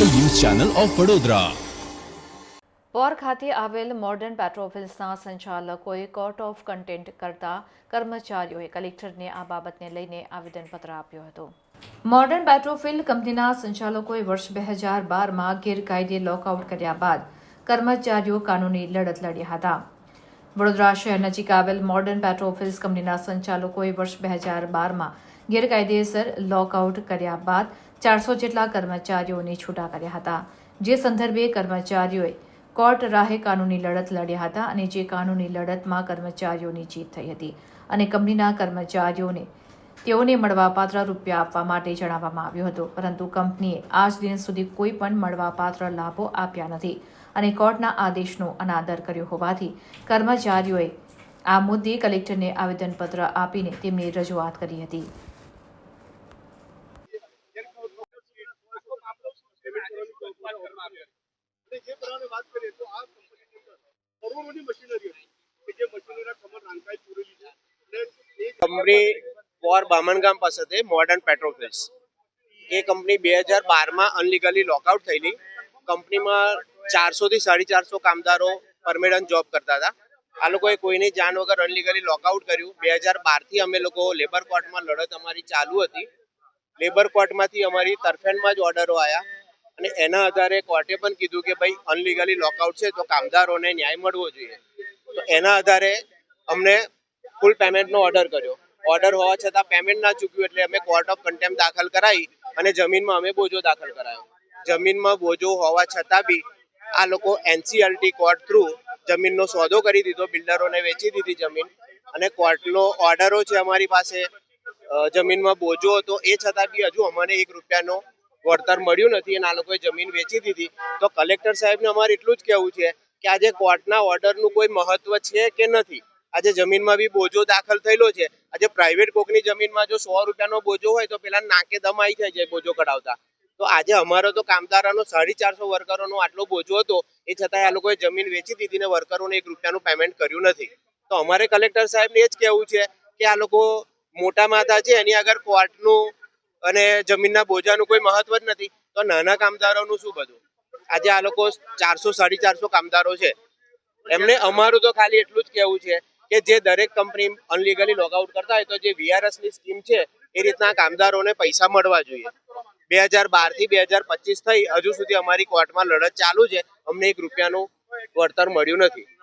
Channel of Vadodara. Por ખાતે આવેલ modern પેટ્રોફિલ્સના સંચાલકોએ કોર્ટ ઓફ કન્ટેન્ટ કરતા કર્મચારીઓએ કલેક્ટરને આ બાબતને લઈને આવેદનપત્ર આપ્યો હતો. મોડર્ન પેટ્રોફિલ કંપનીના સંચાલકોએ વર્ષ બે હજાર બારમાં ગેરકાયદે લોકઆઉટ કર્યા બાદ કર્મચારીઓ કાનૂની લડત લડ્યા હતા. વડોદરા શહેર નજીક આવેલ મોડર્ન પેટ્રોફિલ્સ કંપનીના સંચાલકોએ વર્ષ બે હજાર બારમાં ગેરકાયદેસર લોકઆઉટ કર્યા બાદ ચારસો જેટલા કર્મચારીઓને છૂટા કર્યા હતા, જે સંદર્ભે કર્મચારીઓએ કોર્ટ રાહે કાનૂની લડત લડ્યા હતા અને જે કાનૂની લડતમાં કર્મચારીઓની જીત થઈ હતી અને કંપનીના કર્મચારીઓને તેઓને મળવાપાત્ર રૂપિયા આપવા માટે જણાવવામાં આવ્યું હતું. પરંતુ કંપનીએ આજ દિન સુધી કોઈ પણ મળવાપાત્ર લાભો આપ્યા નથી અને કોર્ટના આદેશનો અનાદર કર્યો હોવાથી કર્મચારીઓએ આ મુદ્દે કલેક્ટરને આવેદનપત્ર આપીને તેમની રજૂઆત કરી હતી અને કંપની વોર બામણગામ પાસે હતી મોડર્ન પેટ્રોફિલ્સ એ કંપની બે હજાર બારમાં અનલીગલી લોકઆઉટ થયેલી. કંપનીમાં ચારસોથી સાડી ચારસો કામદારો પરમેનન્ટ જોબ કરતા હતા. આ લોકોએ કોઈની જાણ વગર અનલીગલી લોકઆઉટ કર્યું. બે હજાર બારથી અમે લોકો લેબર કોર્ટમાં લડત અમારી ચાલુ હતી. લેબર કોર્ટમાંથી અમારી તરફેણમાં જ ઓર્ડરો આવ્યા અને એના આધારે કોર્ટે પણ કીધું કે ભાઈ અનલીગલી લોકઆઉટ છે, તો કામદારોને ન્યાય મળવો જોઈએ. તો એના આધારે અમને ફૂલ પેમેન્ટનો ઓર્ડર કર્યો. ઓર્ડર હોવા છતાં પેમેન્ટ ના ચૂક્યું એટલે અમે કોર્ટ ઓફ કન્ટેમ્પ દાખલ કરાવી અને જમીનમાં અમે બોજો દાખલ કરાયો. જમીનમાં બોજો હોવા છતાં બી આ લોકો એનસીએલટી કોર્ટ થ્રુ જમીનનો સોદો કરી દીધો, બિલ્ડરોને વેચી દીધી જમીન. અને કોર્ટનો ઓર્ડરો છે અમારી પાસે. જમીનમાં બોજો હતો, એ છતાં બી હજુ અમને એક રૂપિયાનો વળતર મળ્યું નથી અને આ લોકોએ જમીન વેચી દીધી, તો કલેક્ટર સાહેબને અમારે એટલું જ કહેવું છે કે આજે કોર્ટના ઓર્ડરનું કોઈ મહત્વ છે કે નથી? આજે જમીનમાં બી બોજો દાખલ થયેલો છે. આજે પ્રાઇવેટ કોકની જમીનમાં જો સો રૂપિયાનો બોજો હોય તો પેલા નાકે દમ આવી જાય છે બોજો કઢાવતા. તો આજે અમારો તો કામદારોનો સાડી ચારસો વર્કરોનો આટલો બોજો હતો, એ છતાંય આ લોકોએ જમીન વેચી દીધી ને વર્કરોને એક રૂપિયાનું પેમેન્ટ કર્યું નથી. તો અમારે કલેક્ટર સાહેબને એ જ કહેવું છે કે આ લોકો મોટા માથા છે, એની આગળ કોર્ટનું અને જમીનના બોજાનું કોઈ મહત્વ જ નથી, તો નાના કામદારોનું શું બધું? આજે આ લોકો ચારસો, સાડી ચારસો કામદારો છે. એમને અમારું તો ખાલી એટલું જ કહેવું છે કે જે દરેક કંપની અનલીગલી લોગઆઉટ કરતા હોય તો જે વીઆરએસની સ્કીમ છે, એ રીતના કામદારોને પૈસા મળવા જોઈએ. બે હજાર બારથી બે હજાર પચીસ થઈ, હજુ સુધી અમારી કોર્ટમાં લડત ચાલુ છે, અમને એક રૂપિયાનું વળતર મળ્યું નથી.